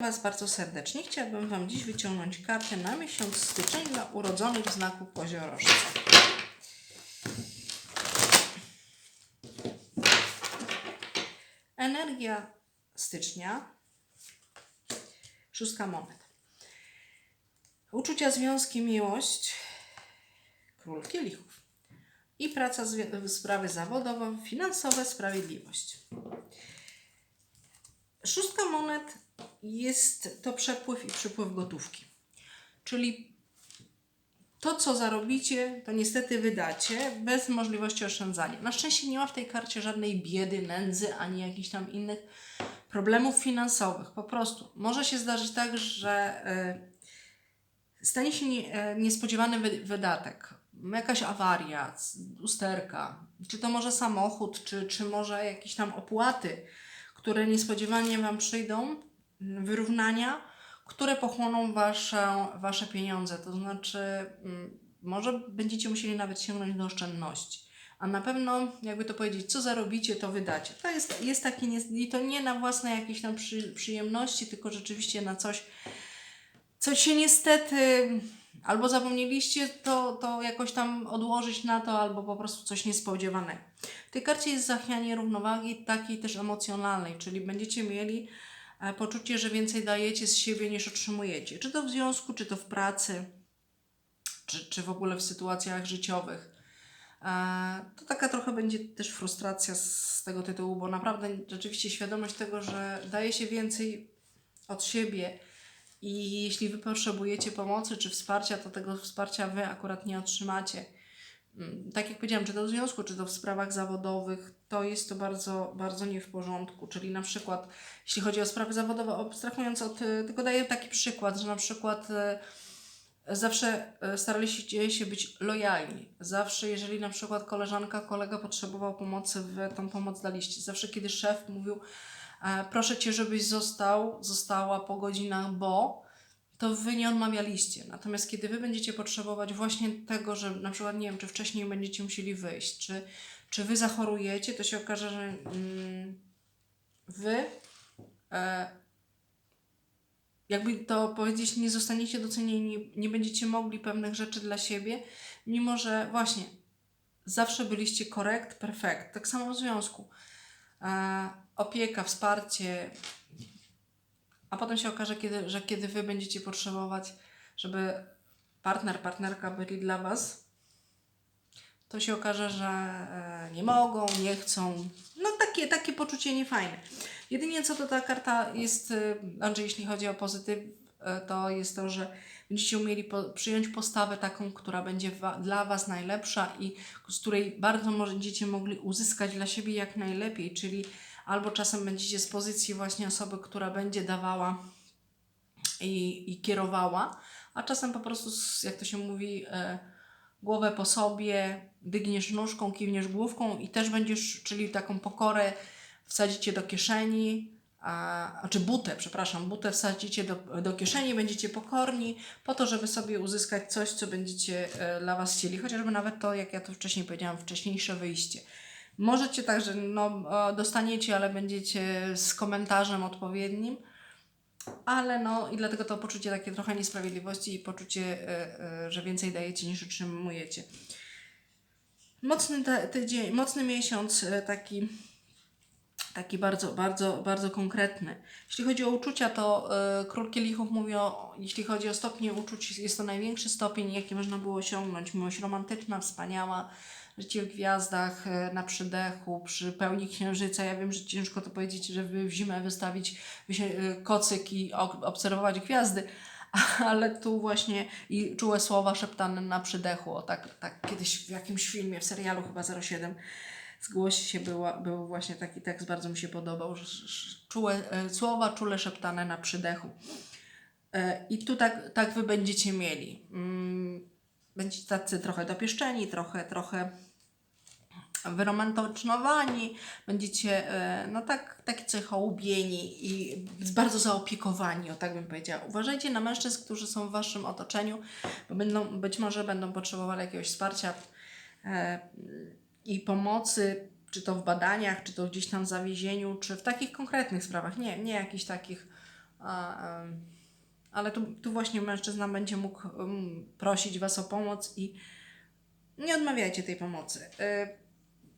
Was bardzo serdecznie. Chciałabym Wam dziś wyciągnąć kartę na miesiąc styczeń dla urodzonych w znaku koziorożca. Energia stycznia. Szóstka monet. Uczucia, związki, miłość. Król kielichów. I praca, sprawy zawodowe, finansowe, sprawiedliwość. Szóstka monet jest to przepływ i przypływ gotówki. Czyli to, co zarobicie, to niestety wydacie bez możliwości oszczędzania. Na szczęście nie ma w tej karcie żadnej biedy, nędzy ani jakichś tam innych problemów finansowych. Po prostu może się zdarzyć tak, że y, stanie się e, niespodziewany wy, wydatek, jakaś awaria, usterka, czy to może samochód, czy, czy może jakieś tam opłaty, które niespodziewanie Wam przyjdą, wyrównania, które pochłoną wasze, wasze pieniądze. To znaczy, mm, może będziecie musieli nawet sięgnąć do oszczędności. A na pewno, jakby to powiedzieć, co zarobicie, to wydacie. To jest, jest takie, nie, i to nie na własne jakieś tam przy, przyjemności, tylko rzeczywiście na coś, co się niestety albo zapomnieliście to, to jakoś tam odłożyć na to, albo po prostu coś niespodziewanego. W tej karcie jest zachwianie równowagi takiej też emocjonalnej, czyli będziecie mieli e, poczucie, że więcej dajecie z siebie niż otrzymujecie. Czy to w związku, czy to w pracy, czy, czy w ogóle w sytuacjach życiowych. E, To taka trochę będzie też frustracja z tego tytułu, bo naprawdę rzeczywiście świadomość tego, że daje się więcej od siebie i jeśli wy potrzebujecie pomocy czy wsparcia, to tego wsparcia wy akurat nie otrzymacie. Mm, Tak jak powiedziałam, czy to w związku, czy to w sprawach zawodowych, to jest to bardzo, bardzo nie w porządku. Czyli na przykład, jeśli chodzi o sprawy zawodowe, abstrahując od, y, tylko daję taki przykład, że na przykład y, zawsze y, staraliście się być lojalni. Zawsze, jeżeli na przykład koleżanka, kolega potrzebował pomocy, wy tą pomoc daliście. Zawsze, kiedy szef mówił, e, proszę cię, żebyś został, została po godzinach, bo to wy nie odmawialiście. Natomiast kiedy wy będziecie potrzebować właśnie tego, że na przykład, nie wiem, czy wcześniej będziecie musieli wyjść, czy, czy wy zachorujecie, to się okaże, że mm, wy e, jakby to powiedzieć, nie zostaniecie docenieni, nie będziecie mogli pewnych rzeczy dla siebie, mimo że właśnie zawsze byliście korekt, perfekt. Tak samo w związku. E, opieka, wsparcie, a potem się okaże, kiedy, że kiedy wy będziecie potrzebować, żeby partner, partnerka byli dla was, to się okaże, że e, nie mogą, nie chcą. No takie, takie poczucie niefajne. Jedynie co to ta karta jest, e, Andrzej, jeśli chodzi o pozytyw, to jest to, że będziecie umieli po, przyjąć postawę taką, która będzie wa, dla Was najlepsza i z której bardzo będziecie mogli uzyskać dla siebie jak najlepiej, czyli albo czasem będziecie z pozycji właśnie osoby, która będzie dawała i, i kierowała, a czasem po prostu, jak to się mówi, e, głowę po sobie, dygniesz nóżką, kiwniesz główką i też będziesz, czyli taką pokorę wsadzicie do kieszeni, a, znaczy butę, przepraszam, butę wsadzicie do, do kieszeni, będziecie pokorni po to, żeby sobie uzyskać coś, co będziecie e, dla Was chcieli, chociażby nawet to, jak ja tu wcześniej powiedziałam, wcześniejsze wyjście. Możecie także, no, dostaniecie, ale będziecie z komentarzem odpowiednim, ale no i dlatego to poczucie takie trochę niesprawiedliwości i poczucie, e, e, że więcej dajecie niż otrzymujecie. Mocny tydzień, mocny miesiąc, e, taki, taki bardzo, bardzo, bardzo konkretny. Jeśli chodzi o uczucia, to e, Król Kielichów mówi o, jeśli chodzi o stopnie uczuć, jest to największy stopień, jaki można było osiągnąć. Miłość romantyczna, wspaniała, życie w gwiazdach, e, na przydechu, przy pełni księżyca. Ja wiem, że ciężko to powiedzieć, żeby w zimę wystawić e, kocyk i obserwować gwiazdy, ale tu właśnie i czułe słowa szeptane na przydechu. O, tak, tak kiedyś w jakimś filmie, w serialu chyba 07 zgłosi się była, był właśnie taki tekst, bardzo mi się podobał, czułe e, słowa czule szeptane na przydechu. E, I tu tak, tak wy będziecie mieli. Mm, Będziecie tacy trochę dopieszczeni, trochę, trochę wyromantycznowani, będziecie e, no tak, taki coś hołubieni i bardzo zaopiekowani, o tak bym powiedziała. Uważajcie na mężczyzn, którzy są w waszym otoczeniu, bo będą, być może będą potrzebowali jakiegoś wsparcia i pomocy, czy to w badaniach, czy to gdzieś tam w zawiezieniu, czy w takich konkretnych sprawach, nie, nie jakichś takich A, em, ale tu, tu właśnie mężczyzna będzie mógł em, prosić Was o pomoc i nie odmawiajcie tej pomocy. Y,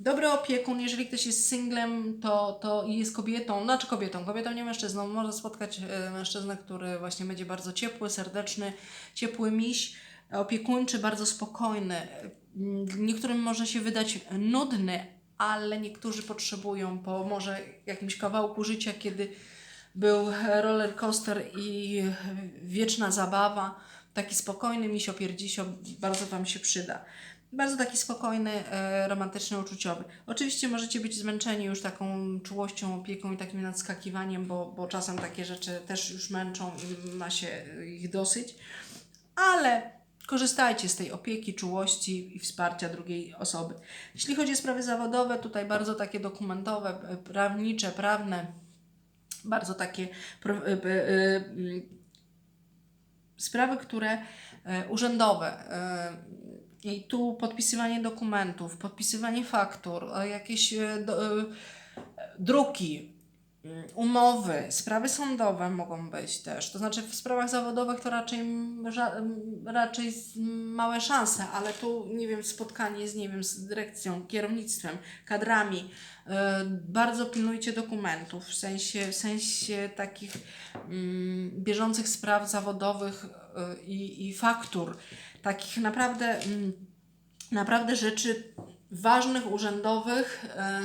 Dobry opiekun, jeżeli ktoś jest singlem, to, to i jest kobietą, znaczy kobietą, kobietą nie mężczyzną, może spotkać e, mężczyznę, który właśnie będzie bardzo ciepły, serdeczny, ciepły miś, opiekuńczy, bardzo spokojny. Mm, Niektórym może się wydać nudny, ale niektórzy potrzebują po może jakimś kawałku życia, kiedy był roller coaster i wieczna zabawa, taki spokojny misio pierdzisio bardzo Wam się przyda. Bardzo taki spokojny, e, romantyczny, uczuciowy. Oczywiście możecie być zmęczeni już taką czułością, opieką i takim nadskakiwaniem, bo, bo czasem takie rzeczy też już męczą i ma się ich dosyć, ale korzystajcie z tej opieki, czułości i wsparcia drugiej osoby. Jeśli chodzi o sprawy zawodowe, tutaj bardzo takie dokumentowe, prawnicze, prawne, bardzo takie e, e, e, mm, sprawy, które e, urzędowe. E, i tu podpisywanie dokumentów, podpisywanie faktur, e, jakieś druki, umowy, sprawy sądowe mogą być też. To znaczy w sprawach zawodowych to raczej, raczej małe szanse, ale tu nie wiem, spotkanie z, nie wiem, z dyrekcją, kierownictwem, kadrami. E, Bardzo pilnujcie dokumentów w sensie, w sensie takich mm, bieżących spraw zawodowych e, i, i faktur takich naprawdę, mm, naprawdę rzeczy ważnych, urzędowych. e,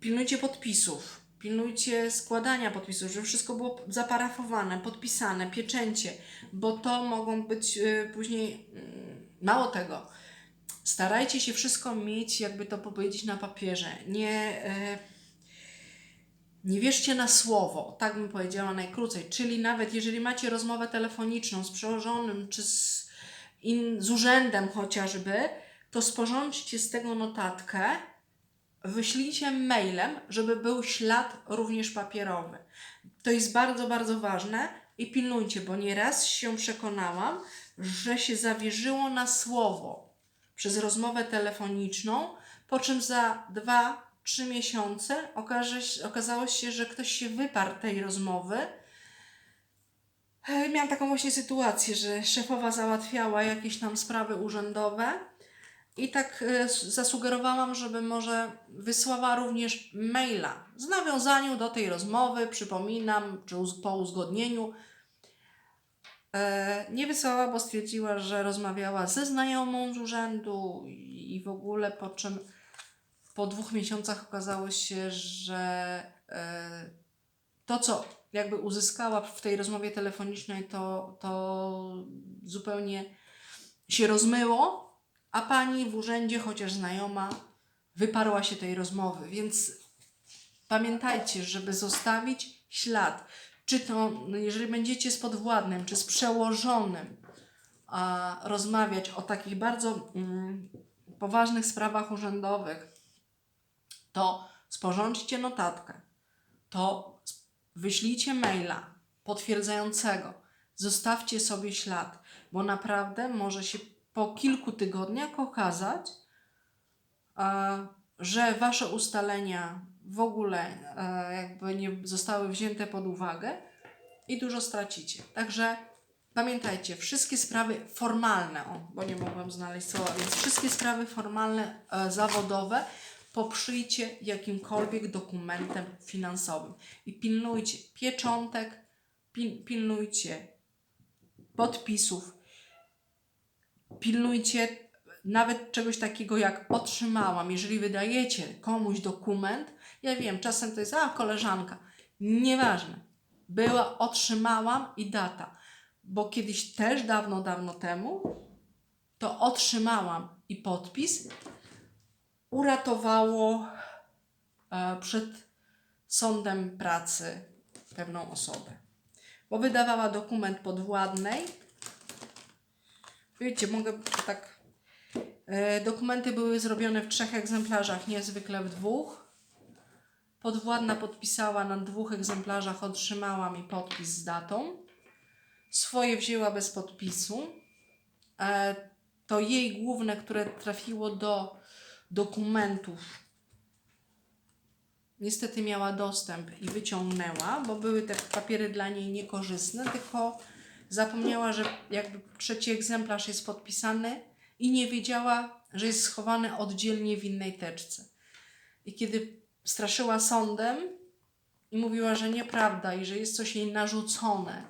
Pilnujcie podpisów, pilnujcie składania podpisów, żeby wszystko było zaparafowane, podpisane, pieczęcie, bo to mogą być e, później. mm, Mało tego, starajcie się wszystko mieć, jakby to powiedzieć, na papierze. Nie. e, nie wierzcie na słowo, tak bym powiedziała najkrócej. Czyli nawet jeżeli macie rozmowę telefoniczną z przełożonym czy z, in, z urzędem chociażby, to sporządźcie z tego notatkę, wyślijcie mailem, żeby był ślad również papierowy. To jest bardzo, bardzo ważne i pilnujcie, bo nieraz się przekonałam, że się zawierzyło na słowo przez rozmowę telefoniczną, po czym za dwa, trzy miesiące okaże, okazało się, że ktoś się wyparł tej rozmowy. E, Miałam taką właśnie sytuację, że szefowa załatwiała jakieś tam sprawy urzędowe i tak e, zasugerowałam, żeby może wysłała również maila z nawiązaniu do tej rozmowy, przypominam, czy po uzgodnieniu. E, nie wysłała, bo stwierdziła, że rozmawiała ze znajomą z urzędu i i w ogóle, po czym po dwóch miesiącach okazało się, że e, to, co jakby uzyskała w tej rozmowie telefonicznej, to, to zupełnie się rozmyło, a pani w urzędzie, chociaż znajoma, wyparła się tej rozmowy. Więc pamiętajcie, żeby zostawić ślad. Czy to, no jeżeli będziecie z podwładnym, czy z przełożonym a, rozmawiać o takich bardzo mm, poważnych sprawach urzędowych, to sporządźcie notatkę, to wyślijcie maila potwierdzającego, zostawcie sobie ślad, bo naprawdę może się po kilku tygodniach okazać, e, że wasze ustalenia w ogóle e, jakby nie zostały wzięte pod uwagę i dużo stracicie. Także pamiętajcie, wszystkie sprawy formalne, o, bo nie mogłam znaleźć słowa, więc wszystkie sprawy formalne, e, zawodowe poprzyjcie jakimkolwiek dokumentem finansowym i pilnujcie pieczątek, pil, pilnujcie podpisów, pilnujcie nawet czegoś takiego jak otrzymałam. Jeżeli wydajecie komuś dokument, ja wiem, czasem to jest, a koleżanka, nieważne. Była, otrzymałam i data. Bo kiedyś też dawno, dawno temu to otrzymałam i podpis uratowało e, przed sądem pracy pewną osobę. Bo wydawała dokument podwładnej. Wiecie, mogę tak. E, dokumenty były zrobione w trzech egzemplarzach, niezwykle w dwóch. Podwładna podpisała na dwóch egzemplarzach, otrzymała mi podpis z datą. Swoje wzięła bez podpisu. E, to jej główne, które trafiło do dokumentów niestety miała dostęp i wyciągnęła, bo były te papiery dla niej niekorzystne, tylko zapomniała, że jakby trzeci egzemplarz jest podpisany i nie wiedziała, że jest schowany oddzielnie w innej teczce. I kiedy straszyła sądem i mówiła, że nieprawda i że jest coś jej narzucone,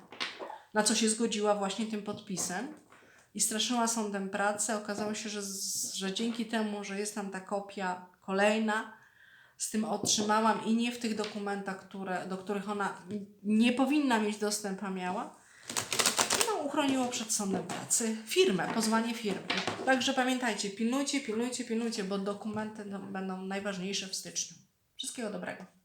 na co się zgodziła właśnie tym podpisem, i straszyła sądem pracę, okazało się, że, że dzięki temu, że jest tam ta kopia kolejna, z tym otrzymałam i nie w tych dokumentach, które, do których ona nie powinna mieć dostępu, miała, uchroniło przed sądem pracy firmę, pozwanie firmy. Także pamiętajcie, pilnujcie, pilnujcie, pilnujcie, bo dokumenty będą najważniejsze w styczniu. Wszystkiego dobrego.